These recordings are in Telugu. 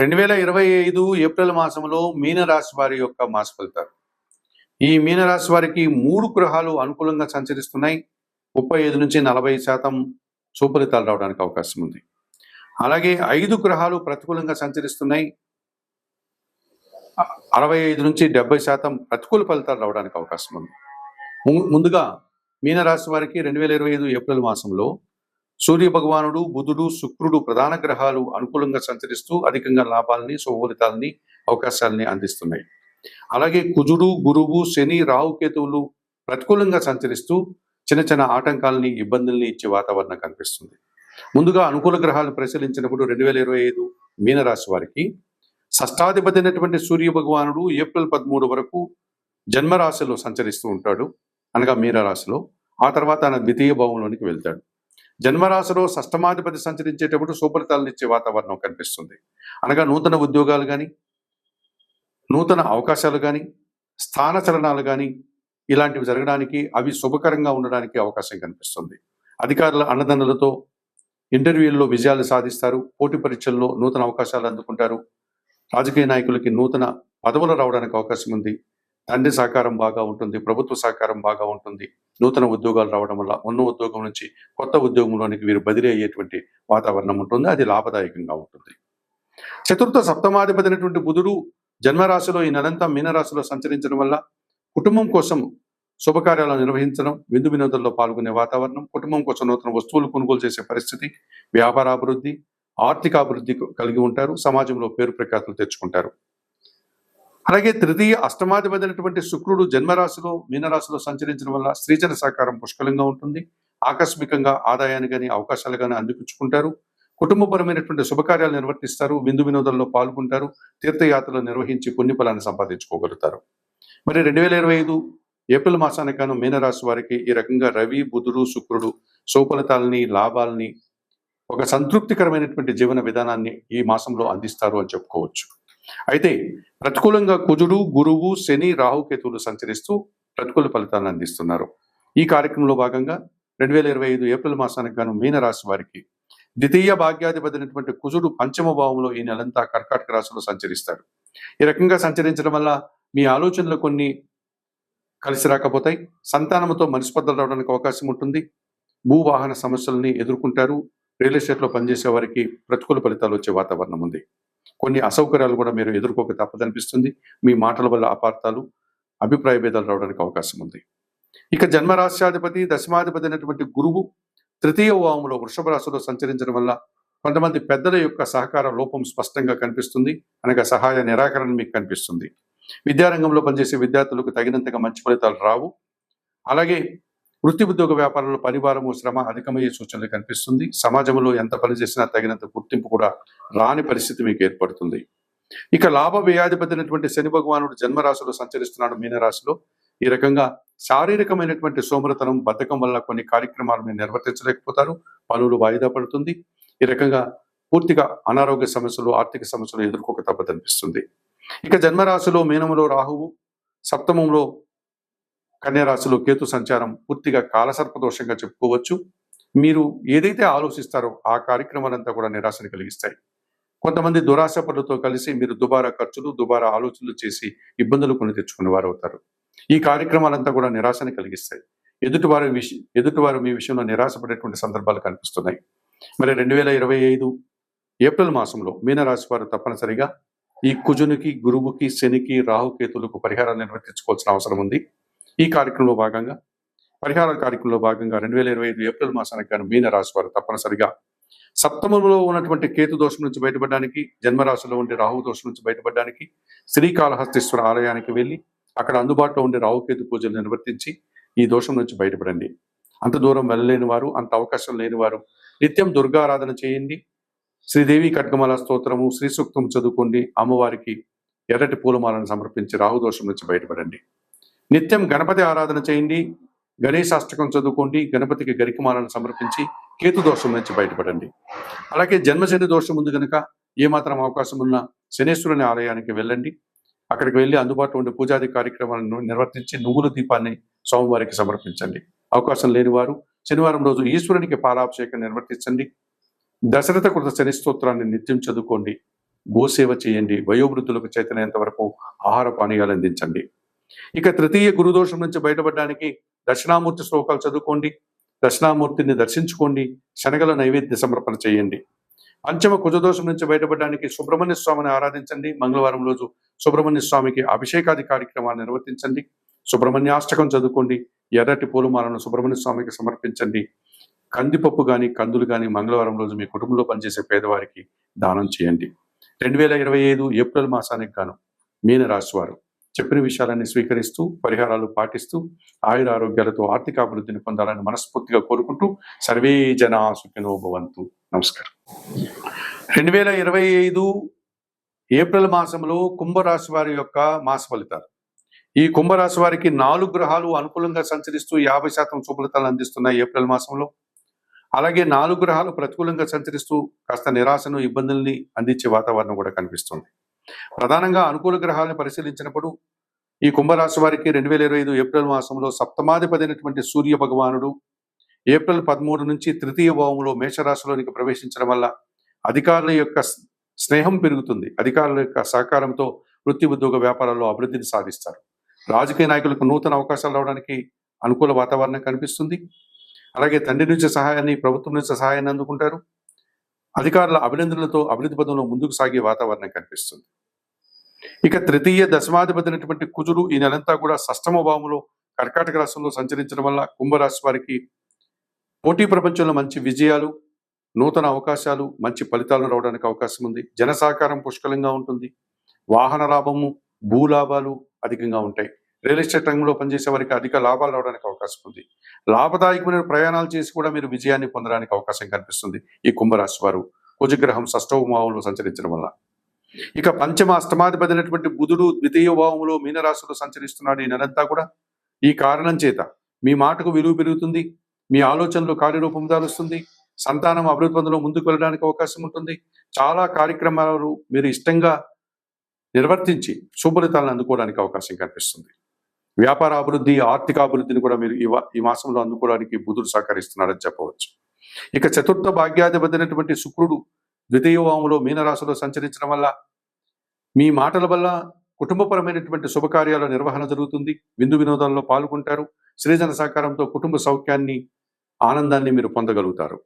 రెండు వేల ఇరవై ఐదు ఏప్రిల్ మాసంలో మీనరాశి వారి యొక్క మాస ఫలితాలు. ఈ మీనరాశి వారికి మూడు గ్రహాలు అనుకూలంగా సంచరిస్తున్నాయి. ముప్పై ఐదు నుంచి నలభై శాతం సుఫలితాలు రావడానికి అవకాశం ఉంది. అలాగే ఐదు గ్రహాలు ప్రతికూలంగా సంచరిస్తున్నాయి. అరవై ఐదు నుంచి డెబ్బై శాతం ప్రతికూల ఫలితాలు రావడానికి అవకాశం ఉంది. ముందుగా మీనరాశి వారికి రెండు వేల ఇరవై ఐదు ఏప్రిల్ మాసంలో సూర్య భగవానుడు బుధుడు శుక్రుడు ప్రధాన గ్రహాలు అనుకూలంగా సంచరిస్తూ అధికంగా లాభాలని శుభఫలితాలని అవకాశాలని అందిస్తున్నాయి. అలాగే కుజుడు గురువు శని రాహుకేతువులు ప్రతికూలంగా సంచరిస్తూ చిన్న చిన్న ఆటంకాలని ఇబ్బందుల్ని ఇచ్చే వాతావరణం కనిపిస్తుంది. ముందుగా అనుకూల గ్రహాలను పరిశీలించినప్పుడు రెండు వేల ఇరవై ఐదు మీనరాశి వారికి షష్టాధిపతి అయినటువంటి సూర్య భగవానుడు ఏప్రిల్ పదమూడు వరకు జన్మరాశిలో సంచరిస్తూ ఉంటాడు. అనగా మీనరాశిలో. ఆ తర్వాత ఆయన ద్వితీయ భావంలోనికి వెళ్తాడు. జన్మరాశిలో సష్టమాధిపతి సంచరించేటప్పుడు సుఫలితాలను ఇచ్చే వాతావరణం కనిపిస్తుంది. అనగా నూతన ఉద్యోగాలు కానీ నూతన అవకాశాలు కానీ స్థాన చలనాలు కానీ ఇలాంటివి జరగడానికి అవి శుభకరంగా ఉండడానికి అవకాశం కనిపిస్తుంది. అధికారుల అన్నదండలతో ఇంటర్వ్యూల్లో విజయాలు సాధిస్తారు పోటీ పరీక్షల్లో నూతన అవకాశాలు అందుకుంటారు. రాజకీయ నాయకులకి నూతన పదవులు రావడానికి అవకాశం ఉంది. తండ్రి సహకారం బాగా ఉంటుంది ప్రభుత్వ సహకారం బాగా ఉంటుంది. నూతన ఉద్యోగాలు రావడం వల్ల ఉన్న ఉద్యోగం నుంచి కొత్త ఉద్యోగంలోనికి వీరు బదిలీ అయ్యేటువంటి వాతావరణం ఉంటుంది అది లాభదాయకంగా ఉంటుంది. చతుర్థ సప్తమాధిపతి అయినటువంటి బుధుడు జన్మరాశిలో ఈ నెలంతా మీనరాశిలో సంచరించడం వల్ల కుటుంబం కోసం శుభకార్యాలను నిర్వహించడం విందు వినోదంలో పాల్గొనే వాతావరణం కుటుంబం కోసం నూతన వస్తువులు కొనుగోలు చేసే పరిస్థితి వ్యాపార అభివృద్ధి ఆర్థిక అభివృద్ధి కలిగి ఉంటారు సమాజంలో పేరు ప్రఖ్యాతులు తెచ్చుకుంటారు. అలాగే తృతీయ అష్టమాధిపతి శుక్రుడు జన్మరాశిలో మీనరాశిలో సంచరించడం వల్ల స్త్రీజన సహకారం పుష్కలంగా ఉంటుంది. ఆకస్మికంగా ఆదాయాన్ని కానీ అవకాశాలు కానీ అందిపుచ్చుకుంటారు. కుటుంబపరమైనటువంటి శుభకార్యాలు నిర్వర్తిస్తారు. విందు వినోదంలో పాల్గొంటారు. తీర్థయాత్రలు నిర్వహించి పుణ్యఫలాన్ని సంపాదించుకోగలుగుతారు. మరి రెండు వేల ఇరవై ఐదు ఏప్రిల్ మాసానికాను మీనరాశి వారికి ఈ రకంగా రవి బుధుడు శుక్రుడు సుఫలితాలని లాభాలని ఒక సంతృప్తికరమైనటువంటి జీవన విధానాన్ని ఈ మాసంలో అందిస్తారు అని చెప్పుకోవచ్చు. అయితే ప్రతికూలంగా కుజుడు గురువు శని రాహుకేతువులు సంచరిస్తూ ప్రతికూల ఫలితాలను అందిస్తున్నారు. ఈ కార్యక్రమంలో భాగంగా రెండు వేల ఇరవై ఐదు ఏప్రిల్ మాసానికి గాను మీనరాశి వారికి ద్వితీయ భాగ్యాధిపతినటువంటి కుజుడు పంచమ భావంలో ఈ నెలంతా కర్కాటక రాశిలో సంచరిస్తాడు. ఈ రకంగా సంచరించడం వల్ల మీ ఆలోచనలు కొన్ని కలిసి రాకపోతాయి. సంతానంతో మనస్పర్ధలు రావడానికి అవకాశం ఉంటుంది. భూవాహన సమస్యల్ని ఎదుర్కొంటారు. రియల్ ఎస్టేట్లో పనిచేసే వారికి ప్రతికూల ఫలితాలు వచ్చే వాతావరణం ఉంది. కొన్ని అసౌకర్యాలు కూడా మీరు ఎదుర్కోక తప్పదనిపిస్తుంది. మీ మాటల వల్ల అపార్థాలు అభిప్రాయ భేదాలు రావడానికి అవకాశం ఉంది. ఇక జన్మరాశ్యాధిపతి దశమాధిపతి అయినటువంటి గురువు తృతీయ భావంలో వృషభ రాశిలో సంచరించడం వల్ల కొంతమంది పెద్దల యొక్క సహకార లోపం స్పష్టంగా కనిపిస్తుంది. అనగా సహాయ నిరాకరణ మీకు కనిపిస్తుంది. విద్యారంగంలో పనిచేసే విద్యార్థులకు తగినంతగా మంచి ఫలితాలు రావు. అలాగే వృత్తి ఉద్యోగ వ్యాపారంలో పరివారము శ్రమ అధికమయ్యే సూచనలు కనిపిస్తుంది. సమాజంలో ఎంత పని చేసినా తగినంత గుర్తింపు కూడా రాని పరిస్థితి మీకు ఏర్పడుతుంది. ఇక లాభ వ్యయాధిపతినటువంటి శని భగవానుడు జన్మరాశిలో సంచరిస్తున్నాడు మీనరాశిలో. ఈ రకంగా శారీరకమైనటువంటి సోమరతనం బద్ధకం వల్ల కొన్ని కార్యక్రమాలు మీరు నిర్వర్తించలేకపోతారు. పనులు వాయిదా పడుతుంది. ఈ రకంగా పూర్తిగా అనారోగ్య సమస్యలు ఆర్థిక సమస్యలు ఎదుర్కోక తప్పదనిపిస్తుంది. ఇక జన్మరాశిలో మీనములో రాహువు సప్తమంలో కన్యరాశిలో కేతు సంచారం పూర్తిగా కాలసర్పదోషంగా చెప్పుకోవచ్చు. మీరు ఏదైతే ఆలోచిస్తారో ఆ కార్యక్రమాలంతా కూడా నిరాశను కలిగిస్తాయి. కొంతమంది దురాశ పనులతో కలిసి మీరు దుబారా ఖర్చులు దుబారా ఆలోచనలు చేసి ఇబ్బందులు కొని తెచ్చుకునే వారు అవుతారు ఈ కార్యక్రమాలంతా కూడా నిరాశను కలిగిస్తాయి. ఎదుటివారు విష ఎదుటివారు మీ విషయంలో నిరాశపడేటువంటి సందర్భాలు కనిపిస్తున్నాయి. మరి రెండు వేల ఇరవై ఐదు ఏప్రిల్ మాసంలో మీనరాశి వారు తప్పనిసరిగా ఈ కుజునికి గురువుకి శనికి రాహుకేతులకు పరిహారాన్ని నిర్వర్తించుకోవాల్సిన అవసరం ఉంది. ఈ కార్యక్రమంలో భాగంగా పరిహార కార్యక్రమంలో భాగంగా రెండు వేల ఇరవై ఐదు ఏప్రిల్ మాసానికి గాను మీన రాశి వారు తప్పనిసరిగా సప్తమంలో ఉన్నటువంటి కేతు దోషం నుంచి బయటపడడానికి జన్మరాశిలో ఉండే రాహు దోషం నుంచి బయటపడడానికి శ్రీకాళహస్తీశ్వర ఆలయానికి వెళ్ళి అక్కడ అందుబాటులో ఉండే రాహుకేతు పూజలు నిర్వర్తించి ఈ దోషం నుంచి బయటపడండి. అంత దూరం వెళ్ళలేని వారు అంత అవకాశం లేని వారు నిత్యం దుర్గారాధన చేయండి. శ్రీదేవి ఖడ్గమాల స్తోత్రము శ్రీ సూక్తం చదువుకోండి. అమ్మవారికి ఎర్రటి పూలమాలను సమర్పించి రాహుదోషం నుంచి బయటపడండి. నిత్యం గణపతి ఆరాధన చేయండి గణేశాష్టకం చదువుకోండి గణపతికి గరికమాలను సమర్పించి కేతు దోషం నుంచి బయటపడండి. అలాగే జన్మశని దోషం ఉంది కనుక ఏమాత్రం అవకాశం ఉన్న శనేశ్వరుని ఆలయానికి వెళ్ళండి. అక్కడికి వెళ్ళి అందుబాటులో ఉండే పూజాది కార్యక్రమాలను నిర్వర్తించి నువ్వుల దీపాన్ని స్వామివారికి సమర్పించండి. అవకాశం లేని వారు శనివారం రోజు ఈశ్వరునికి పాలాభిషేకం నిర్వర్తించండి. దశరథ కృత శని స్తోత్రాన్ని నిత్యం చదువుకోండి. గోసేవ చేయండి. వయోవృద్ధులకు చైతన్యంత వరకు ఆహార పానీయాలు అందించండి. ఇక తృతీయ గురుదోషం నుంచి బయటపడడానికి దక్షిణామూర్తి శ్లోకాలు చదువుకోండి దక్షిణామూర్తిని దర్శించుకోండి శనగల నైవేద్య సమర్పణ చేయండి. పంచమ కుజదోషం నుంచి బయటపడడానికి సుబ్రహ్మణ్య స్వామిని ఆరాధించండి. మంగళవారం రోజు సుబ్రహ్మణ్య స్వామికి అభిషేకాది కార్యక్రమాలు నిర్వర్తించండి. సుబ్రహ్మణ్యాష్టకం చదువుకోండి ఎర్రటి పూలమాలను సుబ్రహ్మణ్య స్వామికి సమర్పించండి. కందిపప్పు కానీ కందులు కానీ మంగళవారం రోజు మీ కుటుంబంలో పనిచేసే పేదవారికి దానం చేయండి. రెండు వేల ఇరవై ఐదు ఏప్రిల్ మాసానికి గాను మీనరాశివారు వారు చెప్పిన విషయాలన్నీ స్వీకరిస్తూ పరిహారాలు పాటిస్తూ ఆయుర ఆరోగ్యాలతో ఆర్థిక అభివృద్ధిని పొందాలని మనస్ఫూర్తిగా కోరుకుంటూ సర్వే జనా సుఖినో భవంతు. నమస్కారం. రెండు వేల ఇరవై ఐదు ఏప్రిల్ మాసంలో కుంభరాశి వారి యొక్క మాస ఫలితాలు. ఈ కుంభరాశి వారికి నాలుగు గ్రహాలు అనుకూలంగా సంచరిస్తూ యాభై శాతం శుభలితాలు అందిస్తున్నాయి ఏప్రిల్ మాసంలో. అలాగే నాలుగు గ్రహాలు ప్రతికూలంగా సంచరిస్తూ కాస్త నిరాశను ఇబ్బందుల్ని అందించే వాతావరణం కూడా కనిపిస్తుంది. ప్రధానంగా అనుకూల గ్రహాలను పరిశీలించినప్పుడు ఈ కుంభరాశి వారికి రెండు వేల ఇరవై ఐదు ఏప్రిల్ మాసంలో సప్తమాధిపతి అయినటువంటి సూర్య భగవానుడు ఏప్రిల్ పదమూడు నుంచి తృతీయ భావంలో మేషరాశిలోనికి ప్రవేశించడం వల్ల అధికారుల యొక్క స్నేహం పెరుగుతుంది. అధికారుల యొక్క సహకారంతో వృత్తి ఉద్యోగ వ్యాపారాల్లో అభివృద్ధిని సాధిస్తారు. రాజకీయ నాయకులకు నూతన అవకాశాలు రావడానికి అనుకూల వాతావరణం కనిపిస్తుంది. అలాగే తండ్రి నుంచి సహాయాన్ని ప్రభుత్వం నుంచి సహాయాన్ని అందుకుంటారు. అధికారుల అభినందనలతో అభివృద్ధి పదంలో ముందుకు సాగే వాతావరణం కనిపిస్తుంది. ఇక తృతీయ దశమాధిపతి అయినటువంటి కుజుడు ఈ నెలంతా కూడా షష్టమ భావంలో కర్కాటక రాష్ట్రంలో సంచరించడం వల్ల కుంభరాశి వారికి పోటీ ప్రపంచంలో మంచి విజయాలు నూతన అవకాశాలు మంచి ఫలితాలు రావడానికి అవకాశం ఉంది. జన సహకారం పుష్కలంగా ఉంటుంది. వాహన లాభము భూలాభాలు అధికంగా ఉంటాయి. రియల్ ఎస్టేట్ రంగంలో పనిచేసే వారికి అధిక లాభాలు రావడానికి అవకాశం ఉంది. లాభదాయకమైన ప్రయాణాలు చేసి కూడా మీరు విజయాన్ని పొందడానికి అవకాశం కనిపిస్తుంది ఈ కుంభరాశి వారు. కుజగ్రహం షష్టవ మావంలో సంచరించడం వల్ల. ఇక పంచమ అష్టమాధిపతి అయినటువంటి బుధుడు ద్వితీయ భావంలో మీనరాశిలో సంచరిస్తున్నాడు ఈ నెలంతా కూడా. ఈ కారణం చేత మీ మాటకు విలువ పెరుగుతుంది మీ ఆలోచనలు కార్యరూపం దాలుస్తుంది సంతానం అభివృద్ధి పదంలో ముందుకు వెళ్ళడానికి అవకాశం ఉంటుంది. చాలా కార్యక్రమాలు మీరు ఇష్టంగా నిర్వర్తించి సుఫలితాలను అందుకోవడానికి అవకాశం కనిపిస్తుంది వ్యాపార అభివృద్ధి ఆర్థిక అభివృద్ధిని కూడా మీరు ఈ ఈ మాసంలో అందుకోవడానికి బుధుడు సహకరిస్తున్నారని చెప్పవచ్చు. ఇక చతుర్థ భాగ్యాధిపతి అయినటువంటి శుక్రుడు ద్వితీయ భావంలో మీనరాశిలో సంచరించడం వల్ల మీ మాటల వల్ల కుటుంబపరమైనటువంటి శుభకార్యాల నిర్వహణ జరుగుతుంది. విందు వినోదాల్లో పాల్గొంటారు. సృజన సహకారంతో కుటుంబ సౌఖ్యాన్ని ఆనందాన్ని మీరు పొందగలుగుతారు.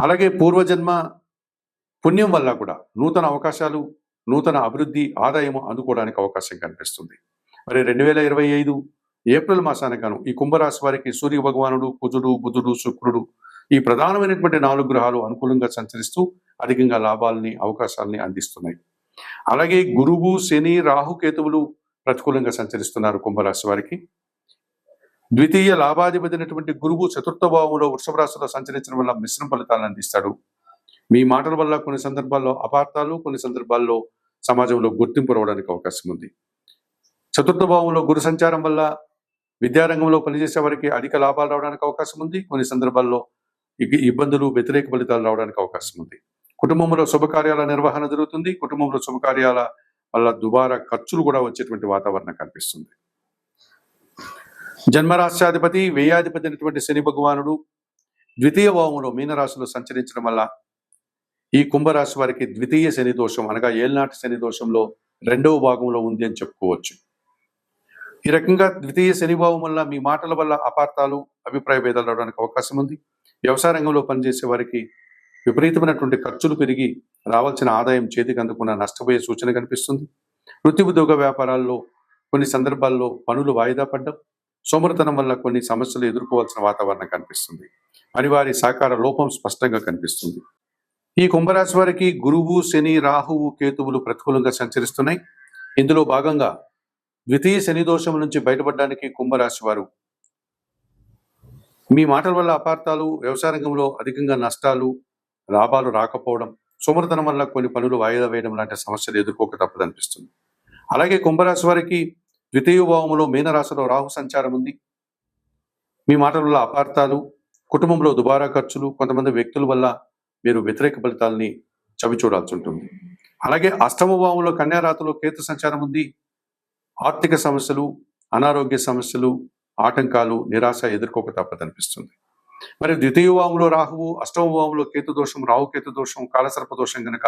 అలాగే పూర్వజన్మ పుణ్యం వల్ల కూడా నూతన అవకాశాలు నూతన అభివృద్ధి ఆదాయము అందుకోవడానికి అవకాశం కనిపిస్తుంది. మరి రెండు వేల ఇరవై ఐదు ఏప్రిల్ మాసానికను ఈ కుంభరాశి వారికి సూర్య భగవానుడు కుజుడు బుధుడు శుక్రుడు ఈ ప్రధానమైనటువంటి నాలుగు గ్రహాలు అనుకూలంగా సంచరిస్తూ అధికంగా లాభాలని అవకాశాలని అందిస్తున్నాయి. అలాగే గురువు శని రాహు కేతువులు ప్రతికూలంగా సంచరిస్తున్నారు కుంభరాశి వారికి. ద్వితీయ లాభాధిపతినటువంటి గురువు చతుర్థ భావంలో వృషభ రాశిలో సంచరించడం వల్ల మిశ్రమ ఫలితాలను అందిస్తాడు. మీ మాటల వల్ల కొన్ని సందర్భాల్లో అపార్థాలు కొన్ని సందర్భాల్లో సమాజంలో గుర్తింపు రావడానికి అవకాశం ఉంది. చతుర్థ భావంలో గురు సంచారం వల్ల విద్యారంగంలో పనిచేసే వారికి అధిక లాభాలు రావడానికి అవకాశం ఉంది. కొన్ని సందర్భాల్లో ఇబ్బందులు వ్యతిరేక ఫలితాలు రావడానికి అవకాశం ఉంది. కుటుంబంలో శుభకార్యాల నిర్వహణ జరుగుతుంది. కుటుంబంలో శుభకార్యాల వల్ల దుబారా ఖర్చులు కూడా వచ్చేటువంటి వాతావరణం కనిపిస్తుంది. జన్మరాష్ట్రాధిపతి వ్యయాధిపతి అయినటువంటి శని భగవానుడు ద్వితీయ భావంలో మీనరాశిలో సంచరించడం వల్ల ఈ కుంభరాశి వారికి ద్వితీయ శని దోషం అనగా ఏళ్నాటి శని దోషంలో రెండవ భాగంలో ఉంది అని చెప్పుకోవచ్చు. ఈ రకంగా ద్వితీయ శనిభావం వల్ల మీ మాటల వల్ల అపార్థాలు అభిప్రాయ భేదాలు రావడానికి అవకాశం ఉంది. వ్యవసాయ రంగంలో పనిచేసే వారికి విపరీతమైనటువంటి ఖర్చులు పెరిగి రావాల్సిన ఆదాయం చేతికి అందుకున్న నష్టపోయే సూచన కనిపిస్తుంది. వృత్తి ఉద్యోగ వ్యాపారాల్లో కొన్ని సందర్భాల్లో పనులు వాయిదా పడ్డం సోమరతనం వల్ల కొన్ని సమస్యలు ఎదుర్కోవాల్సిన వాతావరణం కనిపిస్తుంది. అనివారి సహకార లోపం స్పష్టంగా కనిపిస్తుంది. ఈ కుంభరాశి వారికి గురువు శని రాహువు కేతువులు ప్రతికూలంగా సంచరిస్తున్నాయి. ఇందులో భాగంగా ద్వితీయ శని దోషం నుంచి బయటపడడానికి కుంభరాశి వారు మీ మాటల వల్ల అపార్థాలు వ్యవసాయ రంగంలో అధికంగా నష్టాలు లాభాలు రాకపోవడం సోమరితనం వల్ల కొన్ని పనులు వాయిదా వేయడం లాంటి సమస్యలు ఎదుర్కోక తప్పదనిపిస్తుంది. అలాగే కుంభరాశి వారికి ద్వితీయ భావంలో మీనరాశిలో రాహు సంచారం ఉంది. మీ మాటలలో అపార్థాలు కుటుంబంలో దుబారా ఖర్చులు కొంతమంది వ్యక్తుల వల్ల మీరు వ్యతిరేక ఫలితాలని చవి చూడాల్సి ఉంటుంది. అలాగే అష్టమ భావంలో కన్యారాతలో కేతు సంచారం ఉంది. ఆర్థిక సమస్యలు అనారోగ్య సమస్యలు ఆటంకాలు నిరాశ ఎదుర్కోక తప్పదనిపిస్తుంది. మరి ద్వితీయ భావంలో రాహువు అష్టమ భావంలో కేతు దోషం రాహు కేతు దోషం కాలసర్ప దోషం కనుక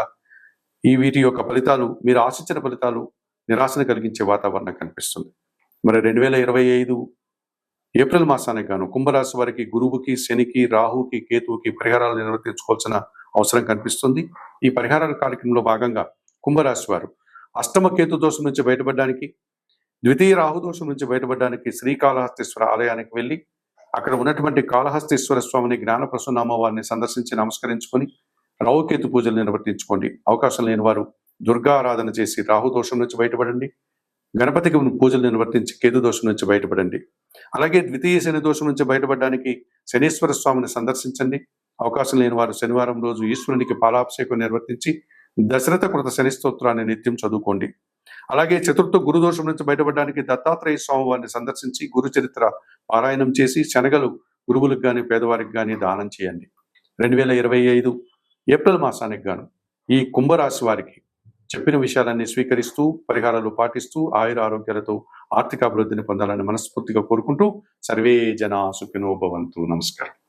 ఈ వీటి యొక్క ఫలితాలు మీరు ఆశించిన ఫలితాలు నిరాశను కలిగించే వాతావరణం కనిపిస్తుంది. మరి రెండు వేల ఇరవై ఐదు ఏప్రిల్ మాసానికి గాను కుంభరాశి వారికి గురువుకి శనికి రాహుకి కేతువుకి పరిహారాలు నిర్వర్తించుకోవాల్సిన అవసరం కనిపిస్తుంది. ఈ పరిహారాల కార్యక్రమంలో భాగంగా కుంభరాశి వారు అష్టమ కేతు దోషం నుంచి బయటపడడానికి ద్వితీయ రాహు దోషం నుంచి బయటపడడానికి శ్రీకాళహస్తీశ్వర ఆలయానికి వెళ్ళి అక్కడ ఉన్నటువంటి కాళహస్తీశ్వర స్వామిని జ్ఞానప్రసన్న అమ్మవారిని సందర్శించి నమస్కరించుకొని రావుకేతు పూజలు నిర్వర్తించుకోండి. అవకాశం లేని వారు దుర్గా ఆరాధన చేసి రాహు దోషం నుంచి బయటపడండి. గణపతికి పూజలు నిర్వర్తించి కేతు దోషం నుంచి బయటపడండి. అలాగే ద్వితీయ శని దోషం నుంచి బయటపడడానికి శనీశ్వర స్వామిని సందర్శించండి. అవకాశం లేని వారు శనివారం రోజు ఈశ్వరునికి పాలాభిషేకం నిర్వర్తించి దశరథ కృత శని స్తోత్రాన్ని నిత్యం చదువుకోండి. అలాగే చతుర్థ గురుదోషం నుంచి బయటపడడానికి దత్తాత్రేయ స్వామివారిని సందర్శించి గురు చరిత్ర పారాయణం చేసి శనగలు గురువులకు కానీ పేదవారికి కానీ దానం చేయండి. రెండు వేల ఇరవై ఐదు ఏప్రిల్ మాసానికి గాను ఈ కుంభరాశి వారికి చెప్పిన విషయాలన్నీ స్వీకరిస్తూ పరిహారాలు పాటిస్తూ ఆయుర ఆరోగ్యాలతో ఆర్థిక అభివృద్ధిని పొందాలని మనస్ఫూర్తిగా కోరుకుంటూ సర్వే జన సుఖినోభవంతు నమస్కారం.